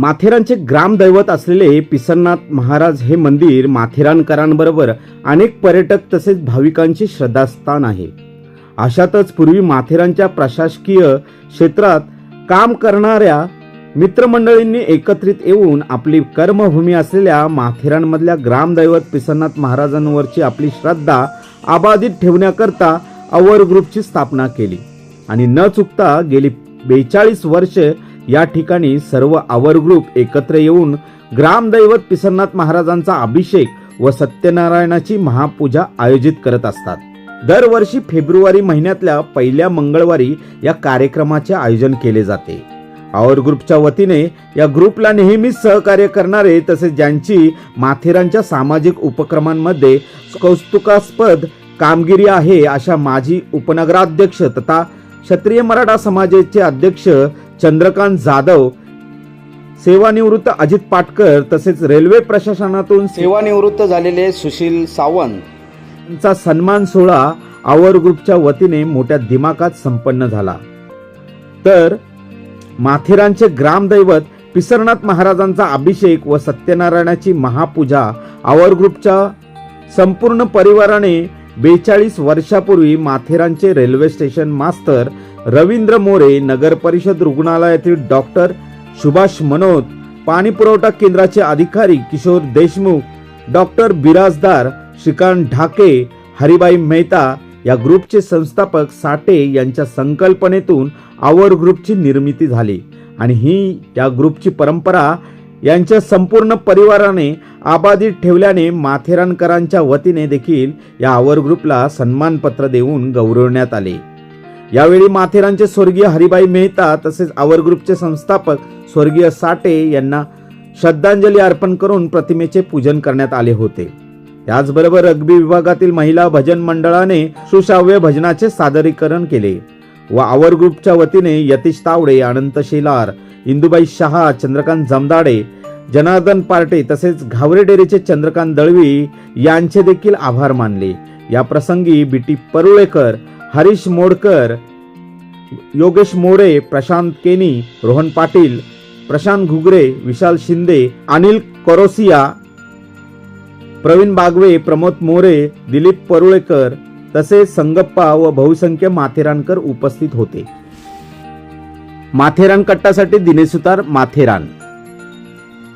माथेरानचे ग्रामदैवत असलेले पिसन्नाथ महाराज हे मंदिर माथेरानकरांबरोबर अनेक पर्यटक तसेच भाविकांचे श्रद्धास्थान आहे. अशातच पूर्वी माथेरानच्या प्रशासकीय क्षेत्रात काम करणाऱ्या मित्रमंडळींनी एकत्रित येऊन आपली कर्मभूमी असलेल्या माथेरानमधल्या ग्रामदैवत पिसन्नाथ महाराजांवरची आपली श्रद्धा अबाधित ठेवण्याकरता अवर ग्रुपची स्थापना केली. आणि न चुकता गेली बेचाळीस वर्षे या ठिकाणी सर्व आवर ग्रुप एकत्र येऊन ग्रामदैवत पिसरनाथ महाराजांचा अभिषेक व सत्यनारायणाची महापूजा आयोजित करत असतात. दरवर्षी फेब्रुवारी महिन्यातल्या पहिल्या मंगळवारी या कार्यक्रमाचे आयोजन केले जाते. आवर ग्रुपच्या वतीने या ग्रुपला नेहमीच सहकार्य करणारे तसेच ज्यांची माथेरानच्या सामाजिक उपक्रमांमध्ये कौतुकास्पद कामगिरी आहे अशा माजी उपनगराध्यक्ष तथा क्षत्रिय मराठा समाजाचे अध्यक्ष चंद्रकांत जाधव सेवानिवृत्त अजित पाटकर तसेच रेल्वे प्रशासनातून सेवानिवृत्त झालेले सुशील सावंत यांचा सन्मान सोहळा आवर ग्रुपच्या वतीने मोठ्या दिमाखात संपन्न झाला. तर माथेरानचे ग्रामदैवत पिसरनाथ महाराजांचा अभिषेक व सत्यनारायणाची महापूजा आवर ग्रुपच्या संपूर्ण परिवाराने बेचाळीस वर्षापूर्वी माथेरानचे रेल्वे स्टेशन मास्तर रवींद्र मोरे नगर परिषद रुग्णालयातील डॉक्टर सुभाष मनोत पाणी पुरवठा केंद्राचे अधिकारी किशोर देशमुख डॉक्टर बिराजदार श्रीकांत ढाके हरिबाई मेहता या ग्रुपचे संस्थापक साठे यांच्या संकल्पनेतून आवर ग्रुपची निर्मिती झाली. आणि ही या ग्रुपची परंपरा यांच्या संपूर्ण परिवाराने आबाधित ठेवल्याने माथेरानकरांच्या वतीने देखील या आवर ग्रुपला सन्मानपत्र देऊन गौरवण्यात आले. यावेळी माथेरानचे स्वर्गीय हरिबाई मेहता तसेच आवर ग्रुपचे संस्थापक स्वर्गीय साठे यांना श्रद्धांजली अर्पण करून प्रतिमेचे पूजन करण्यात आले होते. त्याचबरोबर रग्बी विभागातील महिला भजन मंडळाने सुशाव्य भजनाचे सादरीकरण केले व आवर ग्रुपच्या वतीने यतीश तावडे अनंत शेलार इंदुबाई शहा चंद्रकांत जमदाडे जनार्दन पार्टे तसेच घावरे डेअरीचे चंद्रकांत दळवी यांचे देखील आभार मानले. या प्रसंगी बीटी परुळेकर हरीश मोडकर योगेश मोरे प्रशांत केनी रोहन पाटील प्रशांत घुगरे विशाल शिंदे अनिल करोसिया प्रवीण बागवे प्रमोद मोरे दिलीप परुळेकर तसेच संगप्पा व बहुसंख्य माथेरानकर उपस्थित होते. माथेरान कट्टासाठी दिनेसुतार माथेरान.